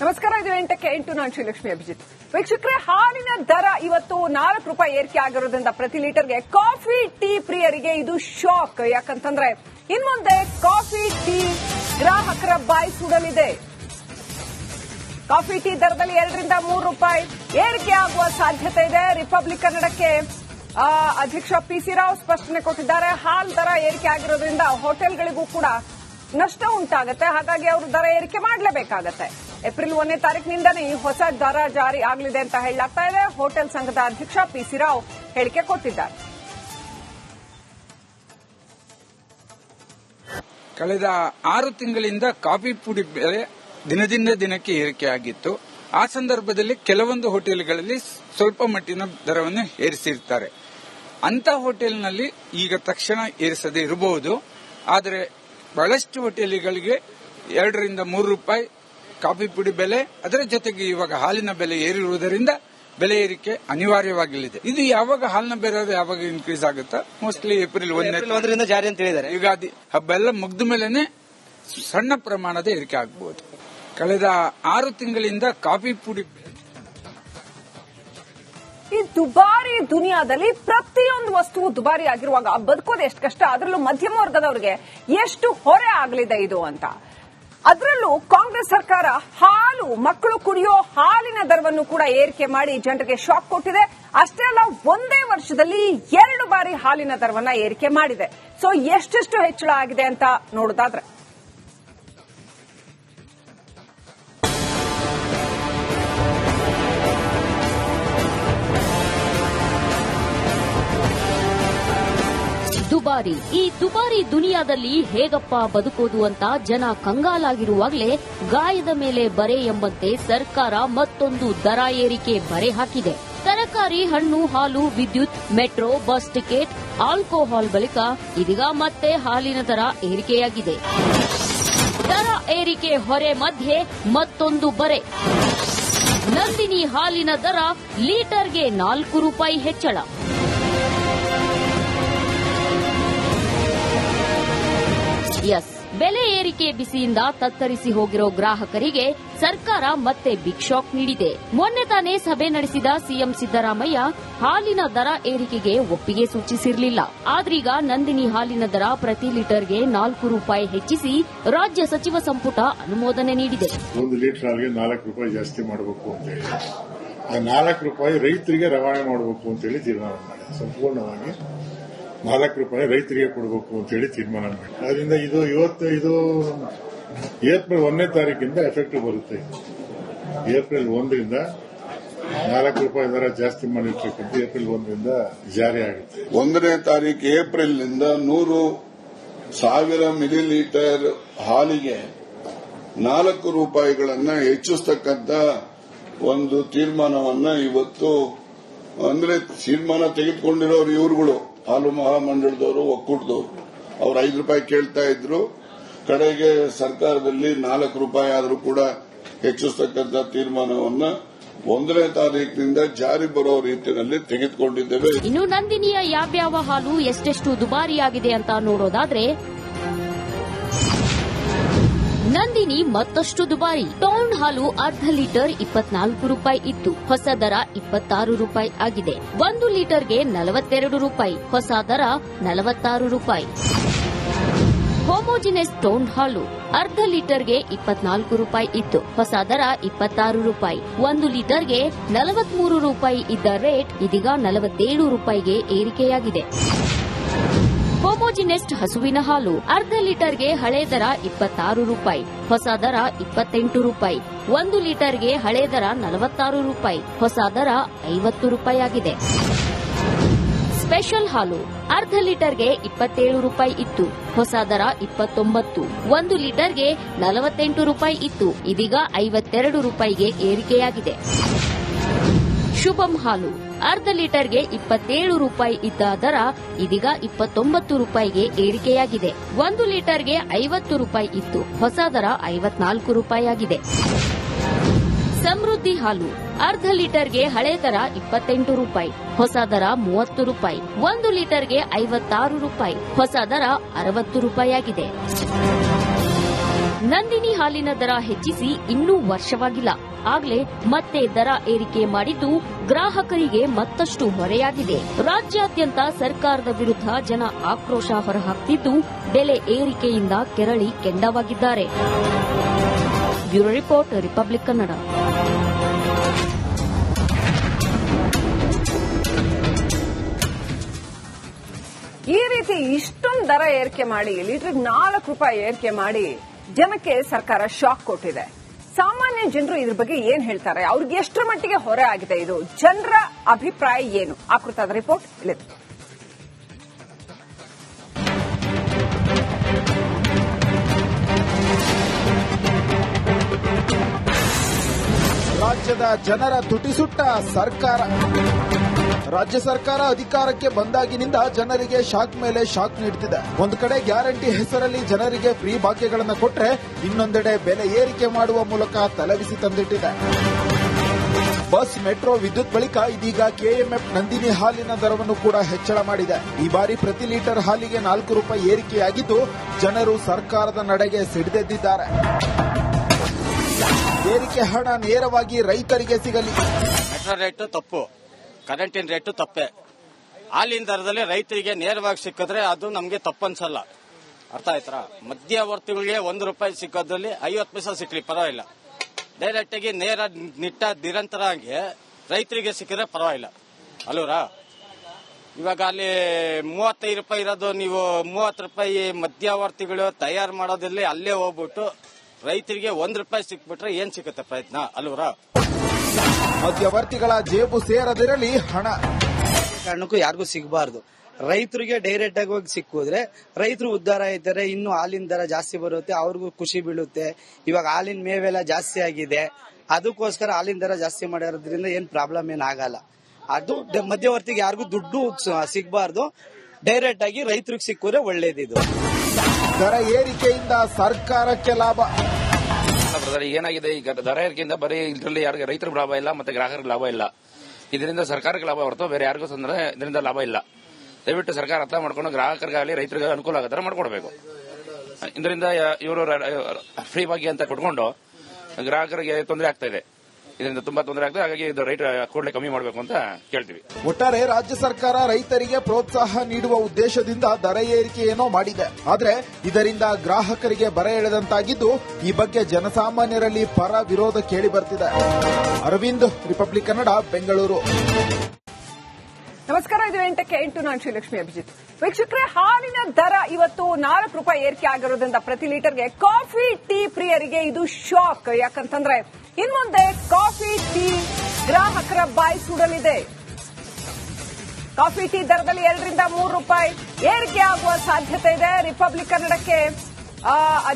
ನಮಸ್ಕಾರ, ಇದು ಎಂಟಕ್ಕೆ ಎಂಟು ನಾನು ಶ್ರೀಲಕ್ಷ್ಮಿ ಅಭಿಜಿತ್. ವೀಕ್ಷಕರೇ, ಹಾಲಿನ ದರ ಇವತ್ತು ನಾಲ್ಕು ರೂಪಾಯಿ ಏರಿಕೆ ಆಗಿರೋದ್ರಿಂದ ಪ್ರತಿ ಲೀಟರ್ಗೆ ಕಾಫಿ, ಟೀ ಪ್ರಿಯರಿಗೆ ಇದು ಶಾಕ್. ಯಾಕಂತಂದ್ರೆ, ಇನ್ಮುಂದೆ ಕಾಫಿ, ಟೀ ಗ್ರಾಹಕರ ಬಾಯಿ ಸುಡಲಿದೆ. ಕಾಫಿ, ಟೀ ದರದಲ್ಲಿ ಎರಡರಿಂದ ಮೂರು ರೂಪಾಯಿ ಏರಿಕೆ ಆಗುವ ಸಾಧ್ಯತೆ ಇದೆ. ರಿಪಬ್ಲಿಕ್ ಕನ್ನಡಕ್ಕೆ ಅಧ್ಯಕ್ಷ ಪಿ ಸಿ ರಾವ್ ಸ್ಪಷ್ಟನೆ ಕೊಟ್ಟಿದ್ದಾರೆ. ಹಾಲ್ ದರ ಏರಿಕೆ ಆಗಿರೋದ್ರಿಂದ ಹೋಟೆಲ್ಗಳಿಗೂ ಕೂಡ ನಷ್ಟ ಉಂಟಾಗುತ್ತೆ. ಹಾಗಾಗಿ ಅವರು ದರ ಏರಿಕೆ ಮಾಡಲೇಬೇಕಾಗತ್ತೆ. ಏಪ್ರಿಲ್ ಒಂದನೇ ತಾರೀಕಿನಿಂದನೇ ಈ ಹೊಸ ದರ ಜಾರಿ ಆಗಲಿದೆ ಅಂತ ಹೇಳಲಾಗ್ತಾ ಇದೆ. ಹೋಟೆಲ್ ಸಂಘದ ಅಧ್ಯಕ್ಷ ಪಿ ಸಿ ರಾವ್ ಹೇಳಿಕೆ ಕೊಟ್ಟಿದ್ದಾರೆ. ಕಳೆದ ಆರು ತಿಂಗಳಿಂದ ಕಾಫಿ ಪುಡಿ ಬೆಲೆ ದಿನದಿಂದ ದಿನಕ್ಕೆ ಏರಿಕೆಯಾಗಿತ್ತು ಆ ಸಂದರ್ಭದಲ್ಲಿ ಕೆಲವೊಂದು ಹೋಟೆಲ್ಗಳಲ್ಲಿ ಸ್ವಲ್ಪ ಮಟ್ಟಿನ ದರವನ್ನು ಏರಿಸಿರ್ತಾರೆ. ಅಂತ ಹೋಟೆಲ್ನಲ್ಲಿ ಈಗ ತಕ್ಷಣ ಏರಿಸದೇ ಇರಬಹುದು. ಆದರೆ ಬಹಳಷ್ಟು ಹೋಟೆಲ್ಗಳಿಗೆ ಎರಡರಿಂದ ಮೂರು ರೂಪಾಯಿ ಕಾಫಿ ಪುಡಿ ಬೆಲೆ ಅದರ ಜೊತೆಗೆ ಇವಾಗ ಹಾಲಿನ ಬೆಲೆ ಏರಿರುವುದರಿಂದ ಬೆಲೆ ಏರಿಕೆ ಅನಿವಾರ್ಯವಾಗಲಿದೆ ಇದು ಯಾವಾಗ ಹಾಲಿನ ಬೆಲೆ ಯಾವಾಗ ಇನ್ಕ್ರೀಸ್ ಆಗುತ್ತಾ? ಮೋಸ್ಟ್ಲಿ ಏಪ್ರಿಲ್ ಒಂದರಿಂದ ಜಾರಿ ಅಂತ ಹೇಳಿದ್ದಾರೆ. ಯುಗಾದಿ ಹಬ್ಬ ಎಲ್ಲ ಮುಗ್ದ ಮೇಲೆನೆ ಸಣ್ಣ ಪ್ರಮಾಣದ ಏರಿಕೆ ಆಗಬಹುದು ಕಳೆದ ಆರು ತಿಂಗಳಿಂದ ಕಾಫಿ ಪುಡಿ ಈ ದುಬಾರಿ ದುನಿಯಾದಲ್ಲಿ ಪ್ರತಿಯೊಂದು ವಸ್ತುವು ದುಬಾರಿ ಆಗಿರುವಾಗ ಬದುಕೋದು ಎಷ್ಟು ಕಷ್ಟ ಅದರಲ್ಲೂ ಮಧ್ಯಮ ವರ್ಗದವರಿಗೆ ಎಷ್ಟು ಹೊರೆ ಆಗಲಿದೆ ಇದು ಅಂತ. ಅದರಲ್ಲೂ ಕಾಂಗ್ರೆಸ್ ಸರ್ಕಾರ ಹಾಲು, ಮಕ್ಕಳು ಕುಡಿಯೋ ಹಾಲಿನ ದರವನ್ನು ಕೂಡ ಏರಿಕೆ ಮಾಡಿ ಜನರಿಗೆ ಶಾಕ್ ಕೊಟ್ಟಿದೆ. ಅಷ್ಟೇ ಅಲ್ಲ, ಒಂದೇ ವರ್ಷದಲ್ಲಿ ಎರಡು ಬಾರಿ ಹಾಲಿನ ದರವನ್ನ ಏರಿಕೆ ಮಾಡಿದೆ. ಸೊ ಎಷ್ಟೆಷ್ಟು ಹೆಚ್ಚಳ ಆಗಿದೆ ಅಂತ ನೋಡೋದಾದ್ರೆ. ದುಬಾರಿ. ಈ ದುಬಾರಿ ದುನಿಯಾದಲ್ಲಿ ಹೇಗಪ್ಪ ಬದುಕೋದು ಅಂತ ಜನ ಕಂಗಾಲಾಗಿರುವಾಗಲೇ ಗಾಯದ ಮೇಲೆ ಬರೆ ಎಂಬಂತೆ ಸರ್ಕಾರ ಮತ್ತೊಂದು ದರ ಏರಿಕೆ ಬರೆ ಹಾಕಿದೆ. ತರಕಾರಿ, ಹಣ್ಣು, ಹಾಲು, ವಿದ್ಯುತ್, ಮೆಟ್ರೋ, ಬಸ್ ಟಿಕೆಟ್, ಆಲ್ಕೋಹಾಲ್ ಬಳಿಕ ಇದೀಗ ಮತ್ತೆ ಹಾಲಿನ ದರ ಏರಿಕೆಯಾಗಿದೆ. ದರ ಏರಿಕೆ ಹೊರೆ ಮಧ್ಯೆ ಮತ್ತೊಂದು ಬರೆ. ನಂದಿನಿ ಹಾಲಿನ ದರ ಲೀಟರ್ಗೆ ನಾಲ್ಕು ರೂಪಾಯಿ ಹೆಚ್ಚಳ. ಎಸ್. ಬೆಲೆ ಏರಿಕೆ ಬಿಸಿಯಿಂದ ತತ್ತರಿಸಿ ಹೋಗಿರೋ ಗ್ರಾಹಕರಿಗೆ ಸರ್ಕಾರ ಮತ್ತೆ ಬಿಗ್ ಶಾಕ್ ನೀಡಿದೆ. ಮೊನ್ನೆ ತಾನೇ ಸಭೆ ನಡೆಸಿದ ಸಿಎಂ ಸಿದ್ದರಾಮಯ್ಯ ಹಾಲಿನ ದರ ಏರಿಕೆಗೆ ಒಪ್ಪಿಗೆ ಸೂಚಿಸಿರಲಿಲ್ಲ. ಆದ್ರೀಗ ನಂದಿನಿ ಹಾಲಿನ ದರ ಪ್ರತಿ ಲೀಟರ್ಗೆ ನಾಲ್ಕು ರೂಪಾಯಿ ಹೆಚ್ಚಿಸಿ ರಾಜ್ಯ ಸಚಿವ ಸಂಪುಟ ಅನುಮೋದನೆ ನೀಡಿದೆ. ಒಂದು ಲೀಟರ್ ಹಾಲಿಗೆ ನಾಲ್ಕು ರೂಪಾಯಿ ಜಾಸ್ತಿ ಮಾಡಬೇಕು ಅಂತ ಹೇಳಿ. ಆ ನಾಲ್ಕು ರೂಪಾಯಿ ರೈತರಿಗೆ ರವಾನೆ ಮಾಡಬೇಕು ಅಂತ ಹೇಳಿ ತೀರ್ಮಾನ ಮಾಡಿದೆ. ಸಂಪೂರ್ಣವಾಗಿ ನಾಲ್ಕು ರೂಪಾಯಿ ರೈತರಿಗೆ ಕೊಡಬೇಕು ಅಂತ ಹೇಳಿ ತೀರ್ಮಾನ ಮಾಡಿ ಅದರಿಂದ ಇದು ಇವತ್ತು ಇದು ಏಪ್ರಿಲ್ ಒಂದನೇ ತಾರೀಕಿಂದ ಎಫೆಕ್ಟ್ ಬರುತ್ತೆ. ಏಪ್ರಿಲ್ ಒಂದರಿಂದ ನಾಲ್ಕು ರೂಪಾಯಿ ದರ ಜಾಸ್ತಿ ಮಾಡಿರ್ತಕ್ಕಂಥ ಏಪ್ರಿಲ್ ಒಂದರಿಂದ ಜಾರಿ ಆಗುತ್ತೆ. ಒಂದನೇ ತಾರೀಕು ಏಪ್ರಿಲ್ನಿಂದ ನೂರು ಸಾವಿರ ಮಿಲಿ ಲೀಟರ್ ಹಾಲಿಗೆ ನಾಲ್ಕು ರೂಪಾಯಿಗಳನ್ನು ಹೆಚ್ಚಿಸ್ತಕ್ಕಂಥ ಒಂದು ತೀರ್ಮಾನವನ್ನ ಇವತ್ತು ಅಂದ್ರೆ ತೀರ್ಮಾನ ತೆಗೆದುಕೊಂಡಿರೋರು ಇವರುಗಳು. ಹಾಲು ಮಹಾಮಂಡಳದವರು ಒಕ್ಕೂಟದವರು. ಅವ್ರು ಐದು ರೂಪಾಯಿ ಕೇಳ್ತಾ ಇದ್ರು. ಕಡೆಗೆ ಸರ್ಕಾರದಲ್ಲಿ ನಾಲ್ಕು ರೂಪಾಯಿ ಆದರೂ ಕೂಡ ಹೆಚ್ಚಿಸತಕ್ಕಂಥ ತೀರ್ಮಾನವನ್ನು ಒಂದನೇ ತಾರೀಕಿನಿಂದ ಜಾರಿ ಬರೋ ರೀತಿಯಲ್ಲಿ ತೆಗೆದುಕೊಂಡಿದ್ದೇವೆ. ಇನ್ನು ನಂದಿನಿಯ ಯಾವ್ಯಾವ ಹಾಲು ಎಷ್ಟೆಷ್ಟು ದುಬಾರಿಯಾಗಿದೆ ಅಂತ ನೋಡೋದಾದ್ರೆ ನಂದಿನಿ ಮತ್ತಷ್ಟು ದುಬಾರಿ. ಟೌನ್ ಹಾಲು ಅರ್ಧ ಲೀಟರ್ ಇಪ್ಪತ್ನಾಲ್ಕು ರೂಪಾಯಿ ಇತ್ತು. ಹೊಸ ದರ ಇಪ್ಪತ್ತಾರು ರೂಪಾಯಿ ಆಗಿದೆ. ಒಂದು ಲೀಟರ್ಗೆ ನಲವತ್ತೆರಡು ರೂಪಾಯಿ. ಹೊಸ ದರ ನಲವತ್ತಾರು ರೂಪಾಯಿ. ಹೋಮೋಜಿನಸ್ ಟೌನ್ ಹಾಲು ಅರ್ಧ ಲೀಟರ್ಗೆ ಇಪ್ಪತ್ನಾಲ್ಕು ರೂಪಾಯಿ ಇತ್ತು. ಹೊಸ ದರ ಇಪ್ಪತ್ತಾರು ರೂಪಾಯಿ. ಒಂದು ಲೀಟರ್ಗೆ ನಲವತ್ಮೂರು ರೂಪಾಯಿ ಇದ್ದ ರೇಟ್ ಇದೀಗ ನಲವತ್ತೇಳು ರೂಪಾಯಿಗೆ ಏರಿಕೆಯಾಗಿದೆ. ಹೋಮೋಜಿನೆಸ್ಟ್ ಹಸುವಿನ ಹಾಲು ಅರ್ಧ ಲೀಟರ್ಗೆ ಹಳೆ ದರ ಇಪ್ಪತ್ತಾರು ರೂಪಾಯಿ, ಹೊಸ ದರ ಇಪ್ಪತ್ತೆಂಟು ರೂಪಾಯಿ, ಒಂದು ಲೀಟರ್ಗೆ ಹಳೆ ದರ ನಲವತ್ತಾರು ರೂಪಾಯಿ, ಹೊಸ ದರ ಐವತ್ತು ರೂಪಾಯಿ ಆಗಿದೆ ಸ್ಪೆಷಲ್ ಹಾಲು ಅರ್ಧ ಲೀಟರ್ಗೆ ಇಪ್ಪತ್ತೇಳು ರೂಪಾಯಿ ಇತ್ತು, ಹೊಸ ದರ ಇಪ್ಪತ್ತೊಂಬತ್ತು, ಒಂದು ಲೀಟರ್ಗೆ ನಲವತ್ತೆಂಟು ರೂಪಾಯಿ ಇತ್ತು, ಇದೀಗ ಐವತ್ತೆರಡು ರೂಪಾಯಿಗೆ ಏರಿಕೆಯಾಗಿದೆ. ಶುಭಂ ಹಾಲು. ಅರ್ಧ ಲೀಟರ್ಗೆ ಇಪ್ಪತ್ತೇಳು ರೂಪಾಯಿ ಇದ್ದ ದರ ಇದೀಗ ಇಪ್ಪತ್ತೊಂಬತ್ತು ರೂಪಾಯಿಗೆ ಏರಿಕೆಯಾಗಿದೆ. ಒಂದು ಲೀಟರ್ಗೆ ಐವತ್ತು ರೂಪಾಯಿ ಇತ್ತು. ಹೊಸ ದರ ಐವತ್ನಾಲ್ಕು ರೂಪಾಯಿಯಾಗಿದೆ. ಸಮೃದ್ಧಿ ಹಾಲು. ಅರ್ಧ ಲೀಟರ್ಗೆ ಹಳೆ ದರ ಇಪ್ಪತ್ತೆಂಟು ರೂಪಾಯಿ. ಹೊಸ ದರ ಮೂವತ್ತು ರೂಪಾಯಿ. ಒಂದು ಲೀಟರ್ಗೆ ಐವತ್ತಾರು ರೂಪಾಯಿ. ಹೊಸ ದರ ಅರವತ್ತು ರೂಪಾಯಿಯಾಗಿದೆ. ನಂದಿನಿ ಹಾಲಿನ ದರ ಹೆಚ್ಚಿಸಿ ಇನ್ನೂ ವರ್ಷವಾಗಿಲ್ಲ. ಆಗಲೇ ಮತ್ತೆ ದರ ಏರಿಕೆ ಮಾಡಿದ್ದು ಗ್ರಾಹಕರಿಗೆ ಮತ್ತಷ್ಟು ಹೊರೆಯಾಗಿದೆ. ರಾಜ್ಯಾದ್ಯಂತ ಸರ್ಕಾರದ ವಿರುದ್ಧ ಜನ ಆಕ್ರೋಶ ಹೊರಹಾಕ್ತಿದ್ದು ಬೆಲೆ ಏರಿಕೆಯಿಂದ ಕೆರಳಿ ಕೆಂಡವಾಗಿದ್ದಾರೆ. Bureau report, republic Kannada. ಈ ರೀತಿ ಇಷ್ಟೊಂದು ದರ ಏರಿಕೆ ಮಾಡಿ ಲೀಟರ್ ನಾಲ್ಕು ರೂಪಾಯಿ ಏರಿಕೆ ಮಾಡಿ ಜನಕ್ಕೆ ಸರ್ಕಾರ ಶಾಕ್ ಕೊಟ್ಟಿದೆ. ಸಾಮಾನ್ಯ ಜನರು ಇದ್ರ ಬಗ್ಗೆ ಏನ್ ಹೇಳ್ತಾರೆ? ಅವ್ರಿಗೆ ಎಷ್ಟರ ಮಟ್ಟಿಗೆ ಹೊರೆ ಆಗಿದೆ ಇದು? ಜನರ ಅಭಿಪ್ರಾಯ ಏನು? ಆ ಕುರಿತಾದ ರಿಪೋರ್ಟ್ ಇಲ್ಲಿದೆ. ರಾಜ್ಯದ ಜನರ ತುಟಿಸುಟ್ಟ ಸರ್ಕಾರ. ರಾಜ್ಯ ಸರ್ಕಾರ ಅಧಿಕಾರಕ್ಕೆ ಬಂದಾಗಿನಿಂದ ಜನರಿಗೆ ಶಾಕ್ ಮೇಲೆ ಶಾಕ್ ನೀಡುತ್ತಿದೆ ಒಂದು ಕಡೆ ಗ್ಯಾರಂಟಿ ಹೆಸರಲ್ಲಿ ಜನರಿಗೆ ಫ್ರೀ ಭಾಗ್ಯಗಳನ್ನು ಕೊಟ್ಟರೆ ಇನ್ನೊಂದೆಡೆ ಬೆಲೆ ಏರಿಕೆ ಮಾಡುವ ಮೂಲಕ ತಲೆಬಿಸಿ ತಂದಿಟ್ಟಿದೆ. ಬಸ್, ಮೆಟ್ರೋ, ವಿದ್ಯುತ್ ಬಳಿಕ ಇದೀಗ ಕೆಎಂಎಫ್ ನಂದಿನಿ ಹಾಲಿನ ದರವನ್ನು ಕೂಡ ಹೆಚ್ಚಳ ಮಾಡಿದೆ. ಈ ಬಾರಿ ಪ್ರತಿ ಲೀಟರ್ ಹಾಲಿಗೆ ನಾಲ್ಕು ರೂಪಾಯಿ ಏರಿಕೆಯಾಗಿದ್ದು ಜನರು ಸರ್ಕಾರದ ನಡೆಗೆ ಸಿಡಿದೆದ್ದಿದ್ದಾರೆ. ಏರಿಕೆ ಹಣ ನೇರವಾಗಿ ರೈತರಿಗೆ ಸಿಗಲಿ. ರೇಟು ತಪ್ಪು. ಕರೆಂಟಿನ ರೇಟು ತಪ್ಪೆ. ಹಾಲಿನ ದರದಲ್ಲಿ ರೈತರಿಗೆ ನೇರವಾಗಿ ಸಿಕ್ಕಿದ್ರೆ ಅದು ನಮಗೆ ತಪ್ಪನ್ಸಲ್ಲ. ಅರ್ಥ ಆಯ್ತಾ ಮಧ್ಯವರ್ತಿಗಳಿಗೆ ಒಂದು ರೂಪಾಯಿ ಸಿಕ್ಕೋದ್ರಲ್ಲಿ ಐವತ್ತು ಪೈಸ ಸಿಕ್ಕಲಿ ಪರವಾಗಿಲ್ಲ. ಡೈರೆಕ್ಟ್ ಆಗಿ ನೇರ ನಿಟ್ಟ ನಿರಂತರ ಆಗಿ ರೈತರಿಗೆ ಸಿಕ್ಕಿದ್ರೆ ಪರವಾಗಿಲ್ಲ. ಅಲ್ಲೂರ? ಇವಾಗ ಅಲ್ಲಿ ಮೂವತ್ತೈದು ರೂಪಾಯಿ ಇರೋದು, ನೀವು ಮೂವತ್ತು ರೂಪಾಯಿ ಮಧ್ಯವರ್ತಿಗಳು ತಯಾರು ಮಾಡೋದಿಲ್ಲ ಅಲ್ಲೇ ಹೋಗ್ಬಿಟ್ಟು ರೈತರಿಗೆ ಒಂದು ರೂಪಾಯಿ ಸಿಕ್ಬಿಟ್ರೆ ಏನು ಸಿಗುತ್ತೆ ಪ್ರಯತ್ನ? ಅಲ್ವರಾ ಮಧ್ಯವರ್ತಿಗಳ ಜೇಬು ಸೇರದಿರಲಿ ಹಣ. ಕಾರಣಕ್ಕೂ ಯಾರಿಗೂ ಸಿಗಬಾರ್ದು. ರೈತರಿಗೆ ಡೈರೆಕ್ಟ್ ಆಗಿ ಹೋಗಿ ಸಿಕ್ಕಿದ್ರೆ ರೈತರು ಉದ್ಧಾರ ಆಯ್ತಾರೆ ಇನ್ನು ಹಾಲಿನ ದರ ಜಾಸ್ತಿ ಬರುತ್ತೆ ಅವ್ರಿಗೂ ಖುಷಿ ಬೀಳುತ್ತೆ. ಇವಾಗ ಹಾಲಿನ ಮೇವೆಲ್ಲ ಜಾಸ್ತಿ ಆಗಿದೆ ಅದಕ್ಕೋಸ್ಕರ ಹಾಲಿನ ದರ ಜಾಸ್ತಿ ಮಾಡಿರೋದ್ರಿಂದ ಏನ್ ಪ್ರಾಬ್ಲಮ್ ಏನಾಗಲ್ಲ ಆಗಲ್ಲ. ಅದು ಮಧ್ಯವರ್ತಿಗೆ ಯಾರಿಗೂ ದುಡ್ಡು ಸಿಗಬಾರ್ದು ಸಿಗ್ಬಾರ್ದು. ಡೈರೆಕ್ಟ್ ಆಗಿ ರೈತರಿಗೆ ಸಿಕ್ಕಿದ್ರೆ ಒಳ್ಳೇದಿದು. ದರ ಏರಿಕೆಯಿಂದ ಸರ್ಕಾರಕ್ಕೆ ಲಾಭ. ಈಗ ಏನಾಗಿದೆ? ಈಗ ದರ ಏರಿಕೆಯಿಂದ ಬರೀ ಇದರಲ್ಲಿ ಯಾರಿಗೆ ರೈತರಿಗೆ ಲಾಭ ಇಲ್ಲ, ಮತ್ತೆ ಗ್ರಾಹಕರಿಗೆ ಲಾಭ ಇಲ್ಲ. ಇದರಿಂದ ಸರ್ಕಾರಕ್ಕೆ ಲಾಭ ಹೊರತು ಬೇರೆ ಯಾರಿಗೂ ತೊಂದರೆ ಇದರಿಂದ ಲಾಭ ಇಲ್ಲ. ದಯವಿಟ್ಟು ಸರ್ಕಾರ ಅರ್ಥ ಮಾಡ್ಕೊಂಡು ಗ್ರಾಹಕರಿಗಾಗಲಿ ರೈತರಿಗೆ ಅನುಕೂಲ ಆಗೋ ಮಾಡ್ಕೊಡ್ಬೇಕು. ಇದರಿಂದ ಇವರು ಫ್ರೀ ಭಾಗ್ಯ ಅಂತ ಕೊಟ್ಕೊಂಡು ಗ್ರಾಹಕರಿಗೆ ತೊಂದರೆ ಆಗ್ತಾ ಇದೆ. ಇದರಿಂದ ತುಂಬಾ ತೊಂದರೆ ಆಗ್ತದೆ. ಹಾಗಾಗಿ ಇದು ರೈಟ್ ಕೂಡಲೇ ಕಮ್ಮಿ ಮಾಡಬೇಕು ಅಂತ ಕೇಳ್ತೀವಿ. ಒಟ್ಟಾರೆ ರಾಜ್ಯ ಸರ್ಕಾರ ರೈತರಿಗೆ ಪ್ರೋತ್ಸಾಹ ನೀಡುವ ಉದ್ದೇಶದಿಂದ ದರ ಏರಿಕೆಯೇನೋ ಮಾಡಿದೆ. ಆದರೆ ಇದರಿಂದ ಗ್ರಾಹಕರಿಗೆ ಬರ ಎಳೆದಂತಾಗಿದ್ದು ಈ ಬಗ್ಗೆ ಜನಸಾಮಾನ್ಯರಲ್ಲಿ ಪರ ವಿರೋಧ ಕೇಳಿ ಬರ್ತಿದೆ. ಅರವಿಂದ್ ರಿಪಬ್ಲಿಕ್ ಕನ್ನಡ ಬೆಂಗಳೂರು ನಮಸ್ಕಾರ ಇದು ಎಂಟಕ್ಕೆ ಎಂಟು. ನಾನು ಶ್ರೀಲಕ್ಷ್ಮಿ ಅಭಿಜಿತ್. ವೀಕ್ಷಕರೇ ಹಾಲಿನ ದರ ಇವತ್ತು ನಾಲ್ಕು ರೂಪಾಯಿ ಏರಿಕೆ ಆಗಿರೋದ್ರಿಂದ ಪ್ರತಿ ಲೀಟರ್ಗೆ ಕಾಫಿ ಟೀ ಪ್ರಿಯರಿಗೆ ಇದು ಶಾಕ್ ಯಾಕಂತಂದ್ರೆ ಇನ್ಮುಂದೆ ಕಾಫಿ ಟೀ ಗ್ರಾಹಕರ ಬಾಯಿ ಸುಡಲಿದೆ. ಕಾಫಿ ಟೀ ದರದಲ್ಲಿ ಎರಡರಿಂದ ಮೂರು ರೂಪಾಯಿ ಏರಿಕೆ ಆಗುವ ಸಾಧ್ಯತೆ ಇದೆ. ರಿಪಬ್ಲಿಕ್ ಕನ್ನಡಕ್ಕೆ